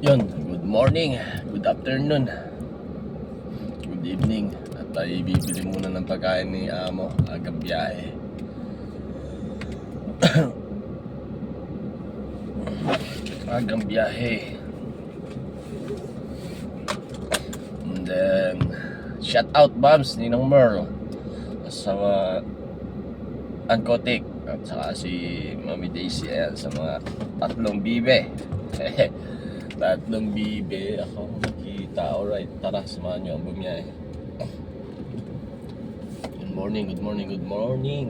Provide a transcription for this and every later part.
Yun, good morning, good afternoon, good evening. At tayo bibili muna ng pagkain ni Amo, agang biyahe. agang biyahe. And then, shout out bombs ni Nong Merl. Sa uh, Ankotik. At saka si Mami Daisy ayan, sa mga tatlong bibe. tatlong bibe. Ako nakita. Alright, tara, samahan nyo ang bumiyahe. Good morning, good morning, good morning.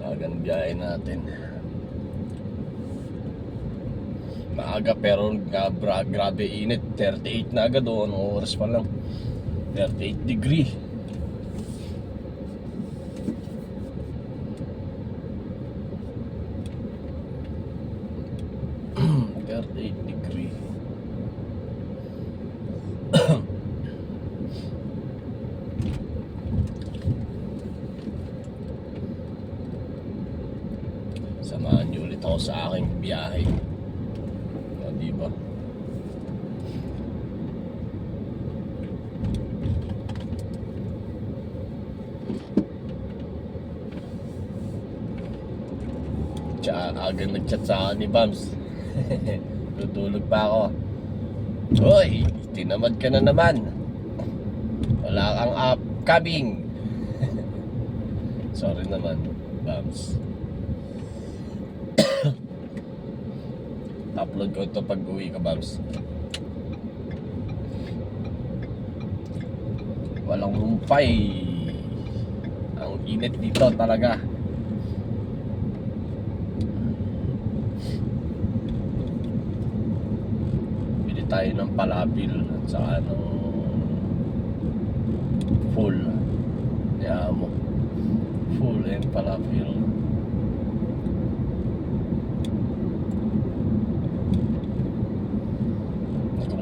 Agan biyahe natin. Maaga pero gra gra- grabe init. 38 na agad o anong oras pa lang. 38 degree. Thirty-eight degree. Samahan niyo ulit ako sa aking biyahe. O, di ba? Tsaka agad nag-chat sa akin ni Bams. Tutulog pa ako. Hoy, tinamad ka na naman. Wala kang upcoming. Sorry naman, Bams. Upload ko ito pag uwi ka, Bams. Walang rumpay. Ang init dito talaga. Bili tayo ng palapil at saka ng full. Mo. Full and palapil.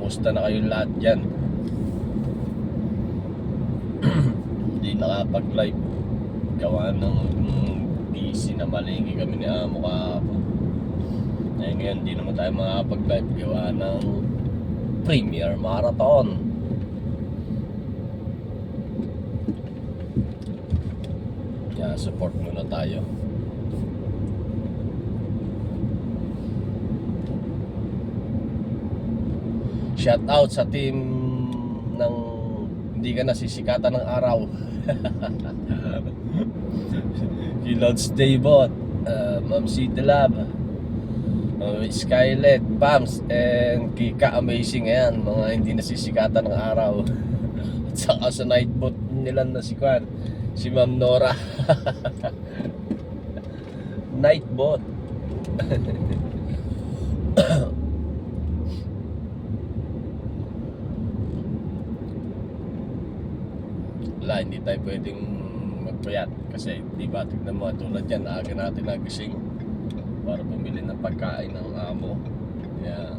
Kumusta na kayo lahat dyan? Hindi nakapag-live. Gawa ng busy na malingki kami ni Amo kahapon. Eh ngayon, hindi naman tayo makapag-live. Gawa ng Premier Marathon. Kaya support muna tayo. Shout out sa team ng hindi ka nasisikatan ng araw. si Lods Daybot, uh, Ma'am City Lab, uh, Skylet, Pams, and Kika Amazing ayan, mga hindi nasisikatan ng araw. At saka sa nightbot nila na si Kwan, si Ma'am Nora. nightbot. Wala, hindi tayo pwedeng magpuyat. Kasi di ba tignan mo tulad yan aga natin nagising para bumili ng pagkain ng amo. Kaya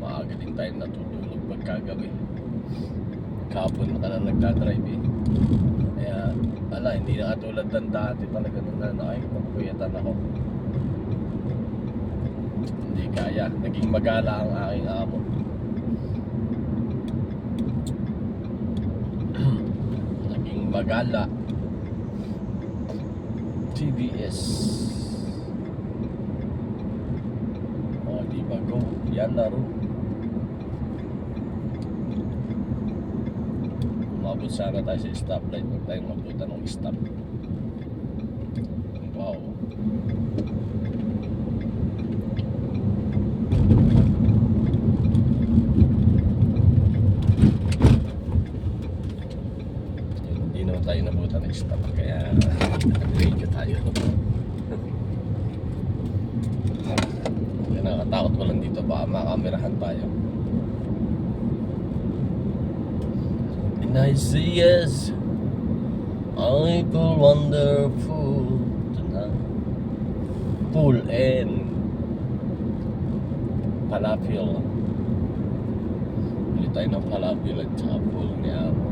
maaga din tayo natutulog pagkagabi. Kahapon ka na nagdadrive eh. Kaya ala hindi na katulad ng dati talaga nung na nakikipagpuyatan ako. Hindi kaya. Naging magala ang aking amo magala TBS oh di ba go? Yan laro umabot sana tayo sa stoplight. Huwag tayong mabutan ng stop. Wow hindi naman nabutan ng stop kaya nag-radio tayo. Kaya nakatakot ko lang dito. Baka makamerahan tayo. And I say yes. I feel wonderful tonight. Pool and palapil Bili tayo ng palapil at saka ni Amo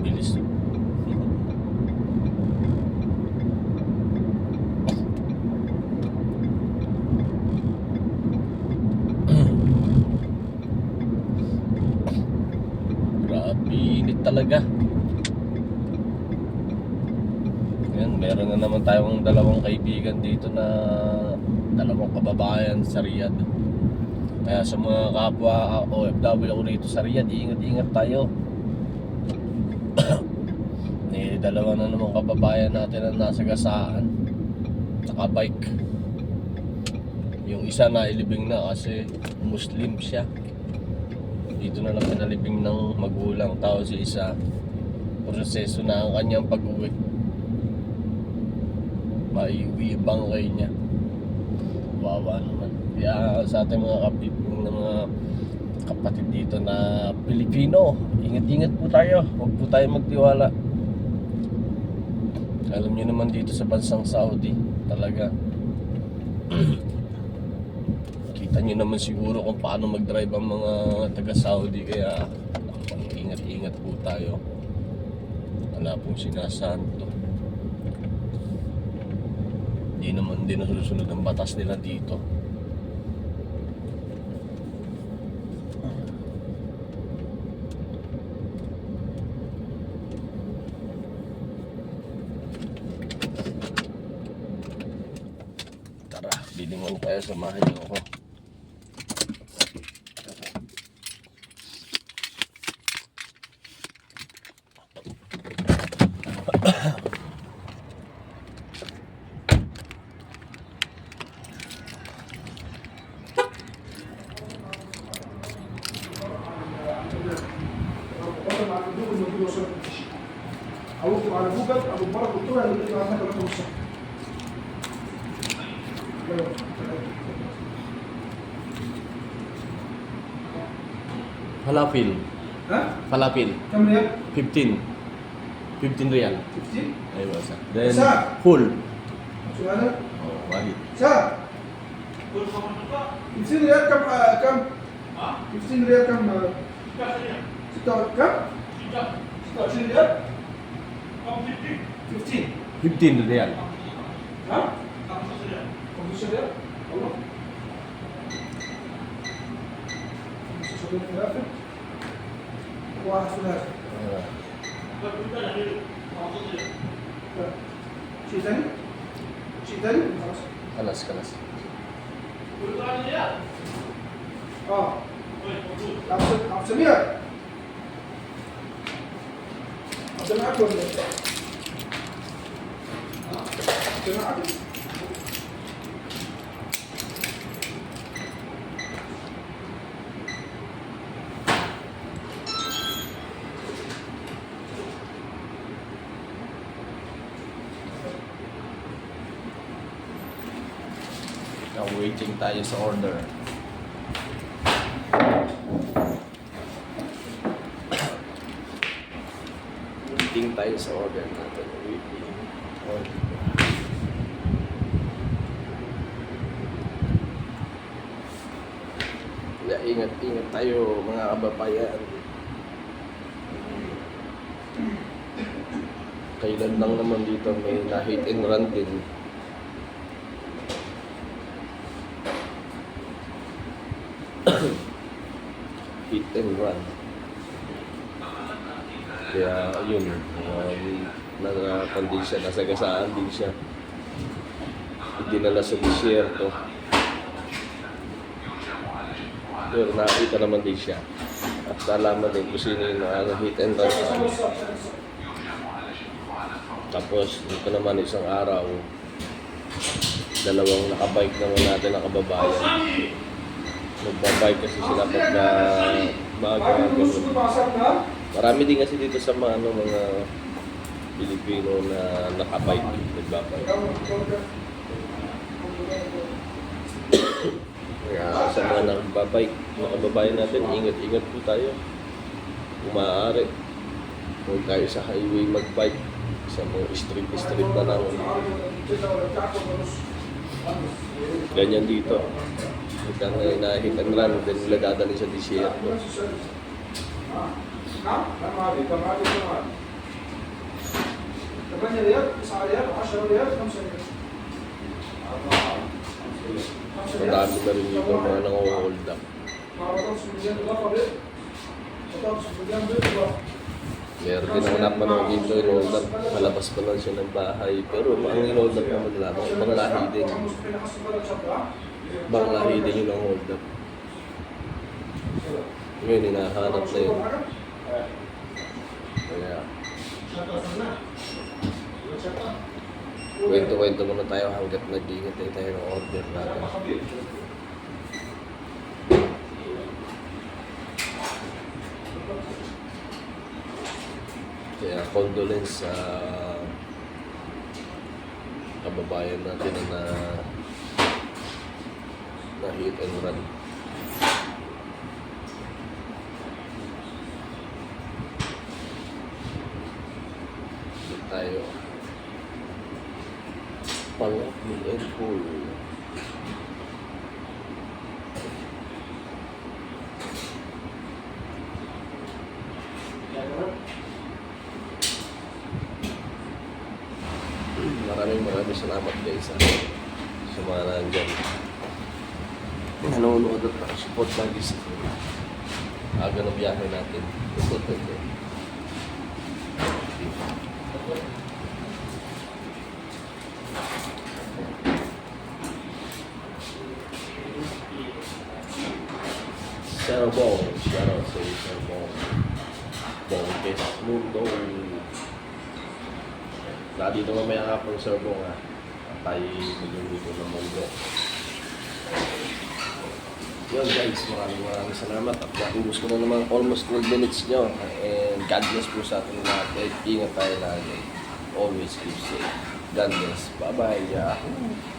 Bilis talaga. Yan, meron na naman tayong dalawang kaibigan dito na dalawang kababayan sa Riyadh. Kaya sa mga kapwa uh, OFW rito sa Riyadh, ingat-ingat tayo. eh, dalawa na naman kababayan natin na nasa gasaan. Naka-bike. Yung isa na ilibing na kasi Muslim siya. Dito na lang pinalibing ng magulang tao si isa. Proseso na ang kanyang pag-uwi. Maiuwi ang bangkay niya. Wawa naman. Kaya sa ating mga kapit ng mga kapatid dito na Pilipino, ingat-ingat po tayo. Huwag po tayo magtiwala. Alam niyo naman dito sa bansang Saudi, talaga kita nyo naman siguro kung paano mag-drive ang mga taga-Saudi kaya ingat-ingat po tayo. Wala pong sinasanto. Hindi naman din nasusunod ang batas nila dito. Tara bilingon tayo samahan niyo ako موجود وصل مفيش أو اكتب على جوجل ابو مبارك قلت له هيجيب لي عندك الرقم الصح فلافل ها فلافل كم ريال 15 15 ريال 15 أيوه صح then فول شو هذا؟ صح فول 15 ريال كم كم 15 ريال كم 6 كم 15 real. Huh? Computer شيء ثاني؟ شيء ثاني؟ خلاص خلاص. اه. 500 ชนะคนเลยชนะดิเราวิ่งจริงตายจะ order tayo sa order natin waiting order Kaya ingat-ingat tayo mga kababayan. Kailan lang naman dito may na-hit and run din. hit and run. Kaya yun, um, naka-condition, nasa gasaan din siya. Dinala sa disyerto. Pero nakita naman din siya. At nalaman din kung sino yung uh, hit and run. Tapos, dito naman isang araw, dalawang nakabike naman natin na kababayan. Nagbabike kasi sila pagka maga, ganun. Marami din kasi dito sa mga, ano, mga Pilipino na nakabike, nagbabike. Kaya sa mga nagbabike, mga kababayan natin, ingat-ingat po tayo. Kung maaari, huwag tayo sa highway magbike sa mga street-street na lang. Ganyan dito. Pagka na nahit ang run, then nila dadalhin sa disyerto. نعم كم عادي كم عادي كم عادي 8 ريال 9 ريال 10 ريال 5 ريال 5 ريال Madami na rin dito mga nang-hold up. مع بطاطس بالجنب الاخر ايه بطاطس بالجنب ايه Meron din ako napanood dito yung hold up. Malabas pa lang siya ng bahay. Pero ang hold up naman nila, mga ibang lahi din. Ibang lahi din yung hold up. Ngayon, hinahanap na yun. Kaya, kwento-kwento muna tayo hanggat nag-iintay tayo ng order natin. Kaya condolence sa kababayan natin na na hit and run. Dito tayo. Pangakli and pool. Maraming maraming salamat guys sa, sa mga nandyan. Nanonood at nakasupport lagi sa aga ng biyahe natin. Sarah Ball, shout out sa Sarah Ball. Ball Best Mundo. Lagi dito mamaya pang Sir Bong ha. Tayo magluluto ng mundo. Yun guys, maraming maraming salamat at naubos ko na naman almost 12 minutes nyo and God bless po sa ating lahat. Ingat tayo lagi. Always keep safe. God bless. Bye-bye. Yahoo!